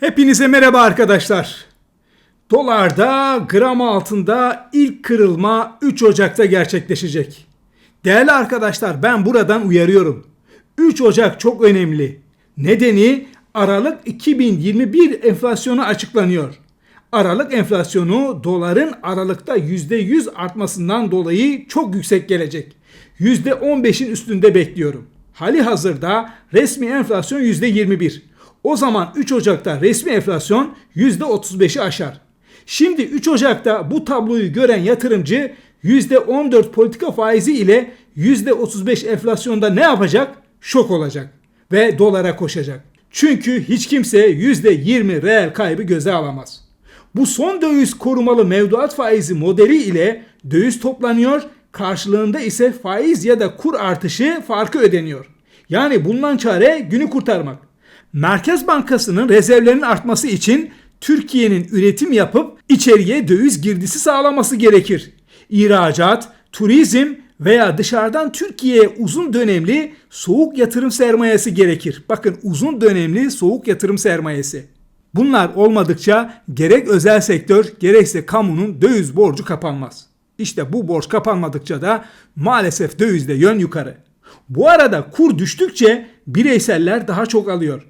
Hepinize merhaba arkadaşlar. Dolarda gram altında ilk kırılma 3 Ocak'ta gerçekleşecek. Değerli arkadaşlar ben buradan uyarıyorum. 3 Ocak çok önemli. Nedeni Aralık 2021 enflasyonu açıklanıyor. Aralık enflasyonu doların Aralık'ta %100 artmasından dolayı çok yüksek gelecek. %15'in üstünde bekliyorum. Hali hazırda resmi enflasyon %21. O zaman 3 Ocak'ta resmi enflasyon %35'i aşar. Şimdi 3 Ocak'ta bu tabloyu gören yatırımcı %14 politika faizi ile %35 enflasyonda ne yapacak? Şok olacak ve dolara koşacak. Çünkü hiç kimse %20 reel kaybı göze alamaz. Bu son döviz korumalı mevduat faizi modeli ile döviz toplanıyor, karşılığında ise faiz ya da kur artışı farkı ödeniyor. Yani bulunan çare günü kurtarmak. Merkez Bankası'nın rezervlerinin artması için Türkiye'nin üretim yapıp içeriye döviz girdisi sağlaması gerekir. İhracat, turizm veya dışarıdan Türkiye'ye uzun dönemli soğuk yatırım sermayesi gerekir. Bakın uzun dönemli soğuk yatırım sermayesi. Bunlar olmadıkça gerek özel sektör gerekse kamunun döviz borcu kapanmaz. İşte bu borç kapanmadıkça da maalesef dövizde yön yukarı. Bu arada kur düştükçe bireyseller daha çok alıyor.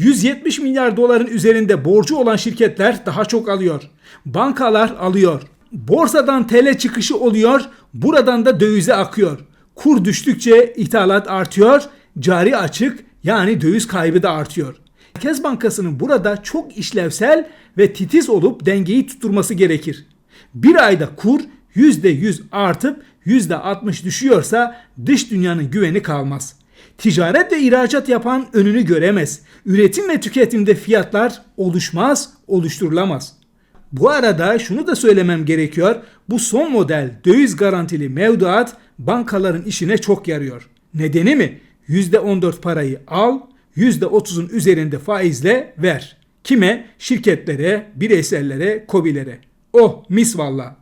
170 milyar doların üzerinde borcu olan şirketler daha çok alıyor. Bankalar alıyor. Borsadan TL çıkışı oluyor, buradan da dövize akıyor. Kur düştükçe ithalat artıyor, cari açık yani döviz kaybı da artıyor. Merkez Bankası'nın burada çok işlevsel ve titiz olup dengeyi tutturması gerekir. Bir ayda kur %100 artıp %60 düşüyorsa dış dünyanın güveni kalmaz. Ticaret ve ihracat yapan önünü göremez. Üretim ve tüketimde fiyatlar oluşmaz, oluşturulamaz. Bu arada şunu da söylemem gerekiyor. Bu son model döviz garantili mevduat bankaların işine çok yarıyor. Nedeni mi? %14 parayı al, %30'un üzerinde faizle ver. Kime? Şirketlere, bireysellere, kobilere. Oh mis valla.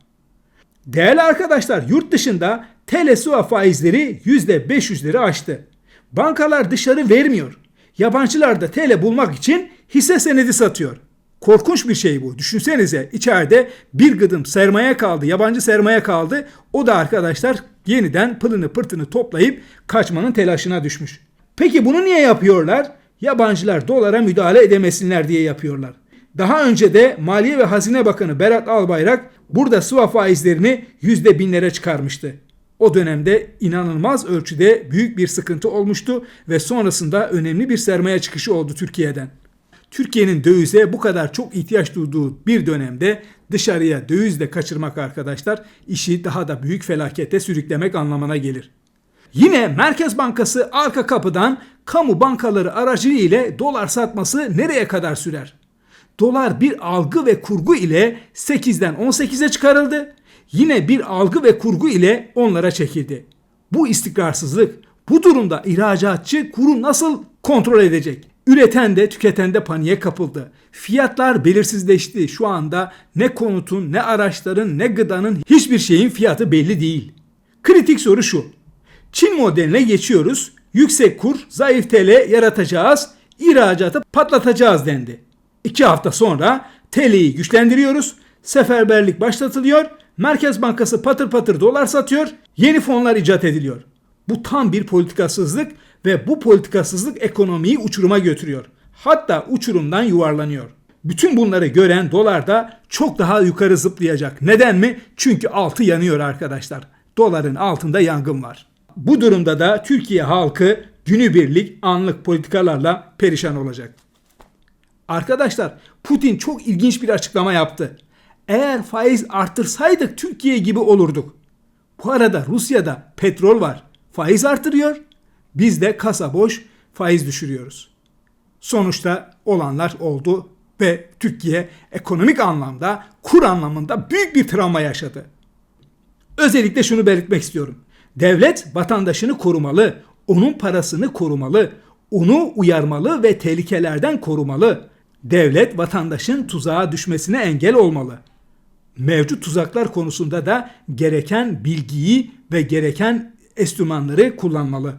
Değerli arkadaşlar yurt dışında TL SUA faizleri %500'leri aştı. Bankalar dışarı vermiyor. Yabancılar da TL bulmak için hisse senedi satıyor. Korkunç bir şey bu. Düşünsenize içeride bir gıdım sermaye kaldı, yabancı sermaye kaldı. O da arkadaşlar yeniden pılını pırtını toplayıp kaçmanın telaşına düşmüş. Peki bunu niye yapıyorlar? Yabancılar dolara müdahale edemesinler diye yapıyorlar. Daha önce de Maliye ve Hazine Bakanı Berat Albayrak burada sıva faizlerini yüzde binlere çıkarmıştı. O dönemde inanılmaz ölçüde büyük bir sıkıntı olmuştu ve sonrasında önemli bir sermaye çıkışı oldu Türkiye'den. Türkiye'nin dövize bu kadar çok ihtiyaç duyduğu bir dönemde dışarıya dövizle kaçırmak arkadaşlar işi daha da büyük felakete sürüklemek anlamına gelir. Yine Merkez Bankası arka kapıdan kamu bankaları aracı ile dolar satması nereye kadar sürer? Dolar bir algı ve kurgu ile 8'den 18'e çıkarıldı. Yine bir algı ve kurgu ile onlara çekildi. Bu istikrarsızlık, bu durumda ihracatçı kuru nasıl kontrol edecek? Üreten de tüketen de paniğe kapıldı. Fiyatlar belirsizleşti. Şu anda ne konutun, ne araçların, ne gıdanın hiçbir şeyin fiyatı belli değil. Kritik soru şu. Çin modeline geçiyoruz. Yüksek kur, zayıf TL yaratacağız, ihracatı patlatacağız dendi. İki hafta sonra TL'yi güçlendiriyoruz, seferberlik başlatılıyor, Merkez Bankası patır patır dolar satıyor, yeni fonlar icat ediliyor. Bu tam bir politikasızlık ve bu politikasızlık ekonomiyi uçuruma götürüyor. Hatta uçurumdan yuvarlanıyor. Bütün bunları gören dolar da çok daha yukarı zıplayacak. Neden mi? Çünkü altı yanıyor arkadaşlar. Doların altında yangın var. Bu durumda da Türkiye halkı günübirlik anlık politikalarla perişan olacak. Arkadaşlar Putin çok ilginç bir açıklama yaptı. Eğer faiz arttırsaydık Türkiye gibi olurduk. Bu arada Rusya'da petrol var. Faiz artırıyor. Biz de kasa boş faiz düşürüyoruz. Sonuçta olanlar oldu ve Türkiye ekonomik anlamda, kur anlamında büyük bir travma yaşadı. Özellikle şunu belirtmek istiyorum. Devlet vatandaşını korumalı, onun parasını korumalı, onu uyarmalı ve tehlikelerden korumalı. Devlet vatandaşın tuzağa düşmesine engel olmalı. Mevcut tuzaklar konusunda da gereken bilgiyi ve gereken enstrümanları kullanmalı.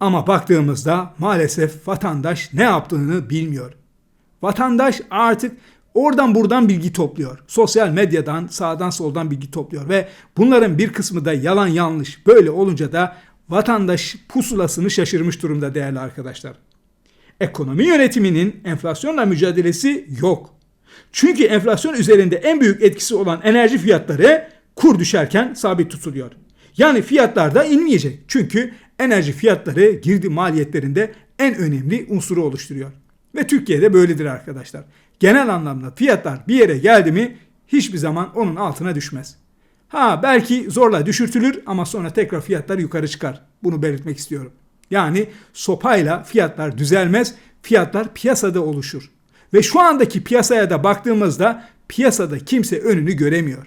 Ama baktığımızda maalesef vatandaş ne yaptığını bilmiyor. Vatandaş artık oradan buradan bilgi topluyor. Sosyal medyadan, sağdan soldan bilgi topluyor ve bunların bir kısmı da yalan yanlış. Böyle olunca da vatandaş pusulasını şaşırmış durumda değerli arkadaşlar. Ekonomi yönetiminin enflasyonla mücadelesi yok. Çünkü enflasyon üzerinde en büyük etkisi olan enerji fiyatları kur düşerken sabit tutuluyor. Yani fiyatlar da inmeyecek. Çünkü enerji fiyatları girdi maliyetlerinde en önemli unsuru oluşturuyor. Ve Türkiye'de böyledir arkadaşlar. Genel anlamda fiyatlar bir yere geldi mi hiçbir zaman onun altına düşmez. Ha belki zorla düşürtülür ama sonra tekrar fiyatlar yukarı çıkar. Bunu belirtmek istiyorum. Yani sopayla fiyatlar düzelmez, fiyatlar piyasada oluşur. Ve şu andaki piyasaya da baktığımızda piyasada kimse önünü göremiyor.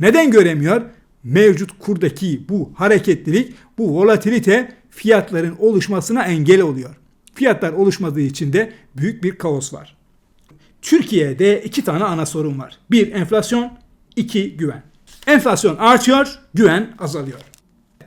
Neden göremiyor? Mevcut kurdaki bu hareketlilik, bu volatilite fiyatların oluşmasına engel oluyor. Fiyatlar oluşmadığı için de büyük bir kaos var. Türkiye'de iki tane ana sorun var. Bir enflasyon, iki güven. Enflasyon artıyor, güven azalıyor.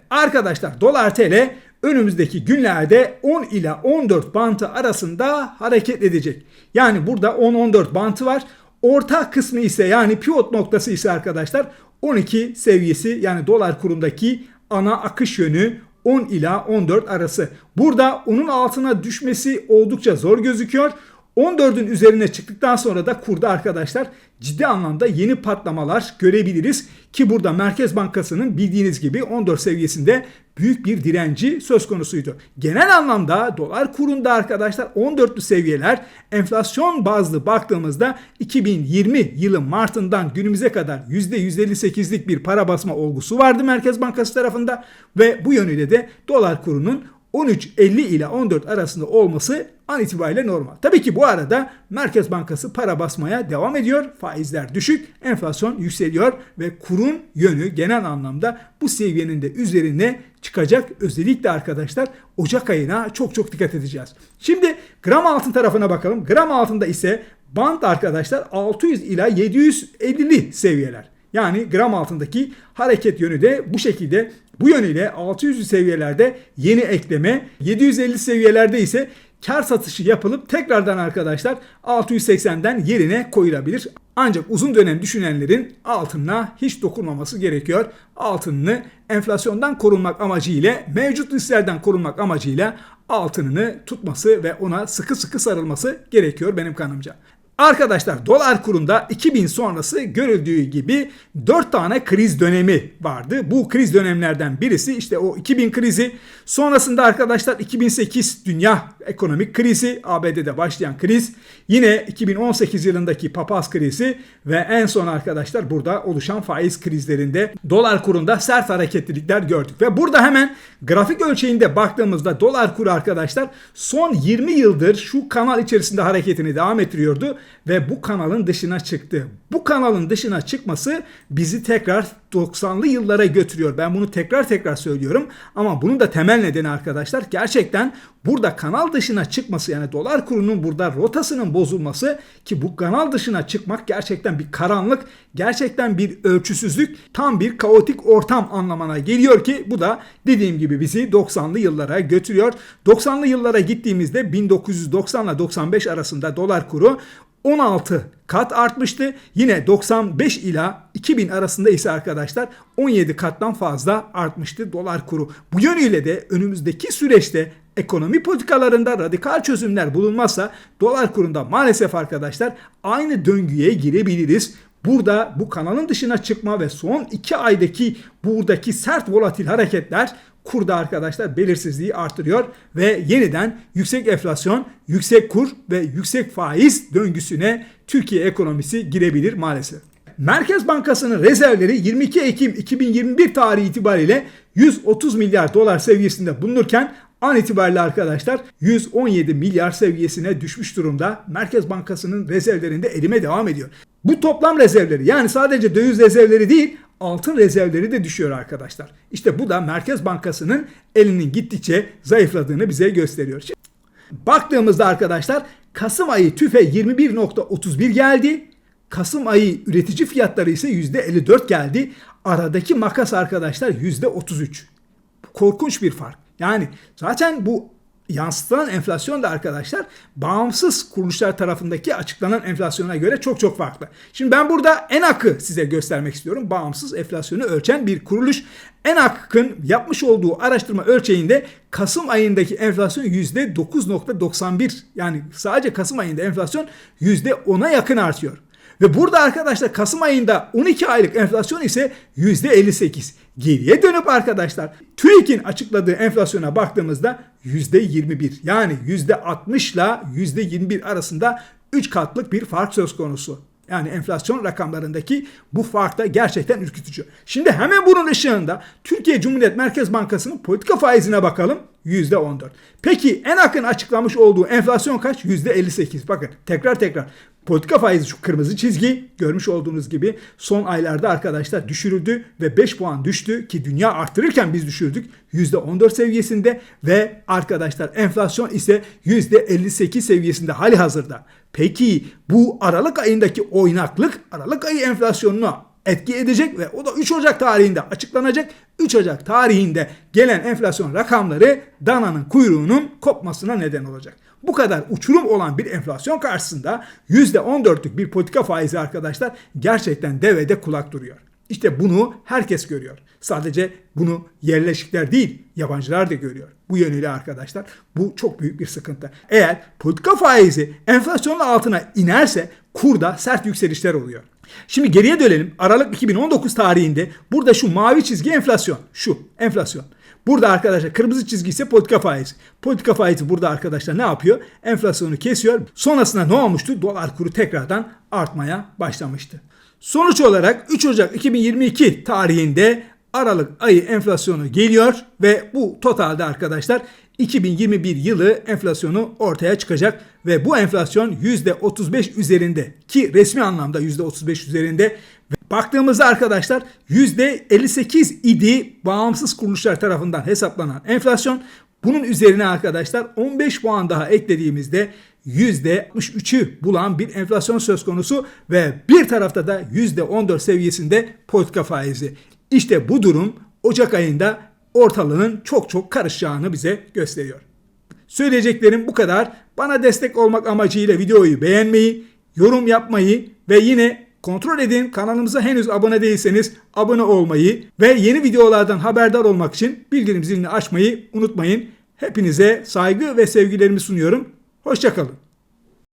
Arkadaşlar dolar TL önümüzdeki günlerde 10 ila 14 bantı arasında hareket edecek. Yani burada 10-14 bantı var. Orta kısmı ise yani pivot noktası ise arkadaşlar 12 seviyesi yani dolar kurundaki ana akış yönü 10 ila 14 arası. Burada onun altına düşmesi oldukça zor gözüküyor. 14'ün üzerine çıktıktan sonra da kurda arkadaşlar ciddi anlamda yeni patlamalar görebiliriz. Ki burada Merkez Bankası'nın bildiğiniz gibi 14 seviyesinde büyük bir direnci söz konusuydu. Genel anlamda dolar kurunda arkadaşlar 14'lü seviyeler enflasyon bazlı baktığımızda 2020 yılı Mart'ından günümüze kadar %158'lik bir para basma olgusu vardı Merkez Bankası tarafında ve bu yönüyle de dolar kurunun 13.50 ile 14 arasında olması an itibariyle normal. Tabii ki bu arada Merkez Bankası para basmaya devam ediyor. Faizler düşük, enflasyon yükseliyor ve kurun yönü genel anlamda bu seviyenin de üzerine çıkacak. Özellikle arkadaşlar Ocak ayına çok çok dikkat edeceğiz. Şimdi gram altın tarafına bakalım. Gram altında ise band arkadaşlar 600 ila 750'li seviyeler. Yani gram altındaki hareket yönü de bu şekilde bu yönüyle 600 seviyelerde yeni ekleme, 750 seviyelerde ise kar satışı yapılıp tekrardan arkadaşlar 680'den yerine koyulabilir. Ancak uzun dönem düşünenlerin altınla hiç dokunmaması gerekiyor. Altınını enflasyondan korunmak amacıyla, mevcut risklerden korunmak amacıyla altınını tutması ve ona sıkı sıkı sarılması gerekiyor benim kanımca. Arkadaşlar dolar kurunda 2000 sonrası görüldüğü gibi 4 tane kriz dönemi vardı. Bu kriz dönemlerden birisi işte o 2000 krizi. Sonrasında arkadaşlar 2008 dünya ekonomik krizi, ABD'de başlayan kriz. Yine 2018 yılındaki papaz krizi ve en son arkadaşlar burada oluşan faiz krizlerinde dolar kurunda sert hareketlilikler gördük. Ve burada hemen grafik ölçeğinde baktığımızda dolar kuru arkadaşlar son 20 yıldır şu kanal içerisinde hareketini devam ettiriyordu ve bu kanalın dışına çıktı. Bu kanalın dışına çıkması bizi tekrar 90'lı yıllara götürüyor. Ben bunu tekrar tekrar söylüyorum ama bunun da temel nedeni arkadaşlar gerçekten burada kanal dışına çıkması yani dolar kurunun burada rotasının bozulması ki bu kanal dışına çıkmak gerçekten bir karanlık, gerçekten bir ölçüsüzlük, tam bir kaotik ortam anlamına geliyor ki bu da dediğim gibi bizi 90'lı yıllara götürüyor. 90'lı yıllara gittiğimizde 1990 ile 95 arasında dolar kuru 16 kat artmıştı. Yine 95 ila 2000 arasında ise arkadaşlar 17 kattan fazla artmıştı dolar kuru. Bu yönüyle de önümüzdeki süreçte ekonomi politikalarında radikal çözümler bulunmazsa dolar kurunda maalesef arkadaşlar aynı döngüye girebiliriz. Burada bu kanalın dışına çıkma ve son 2 aydaki buradaki sert volatil hareketler kurda arkadaşlar belirsizliği artırıyor ve yeniden yüksek enflasyon, yüksek kur ve yüksek faiz döngüsüne Türkiye ekonomisi girebilir maalesef. Merkez Bankası'nın rezervleri 22 Ekim 2021 tarihi itibariyle 130 milyar dolar seviyesinde bulunurken an itibariyle arkadaşlar 117 milyar seviyesine düşmüş durumda. Merkez Bankası'nın rezervlerinde erime devam ediyor. Bu toplam rezervleri yani sadece döviz rezervleri değil altın rezervleri de düşüyor arkadaşlar. İşte bu da Merkez Bankası'nın elinin gittikçe zayıfladığını bize gösteriyor. Şimdi, baktığımızda arkadaşlar Kasım ayı tüfe 21.31 geldi. Kasım ayı üretici fiyatları ise %54 geldi. Aradaki makas arkadaşlar %33. Korkunç bir fark. Yani zaten bu yansıtılan enflasyon da arkadaşlar bağımsız kuruluşlar tarafındaki açıklanan enflasyona göre çok çok farklı. Şimdi ben burada ENAK'ı size göstermek istiyorum. Bağımsız enflasyonu ölçen bir kuruluş. ENAK'ın yapmış olduğu araştırma ölçeğinde Kasım ayındaki enflasyon %9.91 yani sadece Kasım ayında enflasyon %10'a yakın artıyor. Ve burada arkadaşlar Kasım ayında 12 aylık enflasyon ise %58. Geriye dönüp arkadaşlar TÜİK'in açıkladığı enflasyona baktığımızda %21 yani %60 ile %21 arasında 3 katlık bir fark söz konusu. Yani enflasyon rakamlarındaki bu fark da gerçekten ürkütücü. Şimdi hemen bunun ışığında Türkiye Cumhuriyet Merkez Bankası'nın politika faizine bakalım. %14. Peki en akın açıklamış olduğu enflasyon kaç? %58. Bakın tekrar tekrar politika faizi şu kırmızı çizgi görmüş olduğunuz gibi son aylarda arkadaşlar düşürüldü ve 5 puan düştü ki dünya arttırırken biz düşürdük %14 seviyesinde ve arkadaşlar enflasyon ise %58 seviyesinde hali hazırda. Peki bu Aralık ayındaki oynaklık Aralık ayı enflasyonuna etki edecek ve o da 3 Ocak tarihinde açıklanacak. 3 Ocak tarihinde gelen enflasyon rakamları dananın kuyruğunun kopmasına neden olacak. Bu kadar uçurum olan bir enflasyon karşısında %14'lük bir politika faizi arkadaşlar gerçekten devede kulak duruyor. İşte bunu herkes görüyor. Sadece bunu yerleşikler değil, yabancılar da görüyor. Bu yönüyle arkadaşlar bu çok büyük bir sıkıntı. Eğer politika faizi enflasyonun altına inerse kurda sert yükselişler oluyor. Şimdi geriye dönelim. Aralık 2019 tarihinde burada şu mavi çizgi enflasyon. Şu enflasyon. Burada arkadaşlar kırmızı çizgi ise politika faizi. Politika faizi burada arkadaşlar ne yapıyor? Enflasyonu kesiyor. Sonrasında ne olmuştu? Dolar kuru tekrardan artmaya başlamıştı. Sonuç olarak 3 Ocak 2022 tarihinde Aralık ayı enflasyonu geliyor ve bu totalde arkadaşlar 2021 yılı enflasyonu ortaya çıkacak ve bu enflasyon %35 üzerinde ki resmi anlamda %35 üzerinde. Baktığımızda arkadaşlar %58 idi bağımsız kuruluşlar tarafından hesaplanan enflasyon. Bunun üzerine arkadaşlar 15 puan daha eklediğimizde %63'ü bulan bir enflasyon söz konusu ve bir tarafta da %14 seviyesinde politika faizi. İşte bu durum Ocak ayında ortalığın çok çok karışacağını bize gösteriyor. Söyleyeceklerim bu kadar. Bana destek olmak amacıyla videoyu beğenmeyi, yorum yapmayı ve yine kontrol edin kanalımıza henüz abone değilseniz abone olmayı ve yeni videolardan haberdar olmak için bildirim zilini açmayı unutmayın. Hepinize saygı ve sevgilerimi sunuyorum. Hoşçakalın.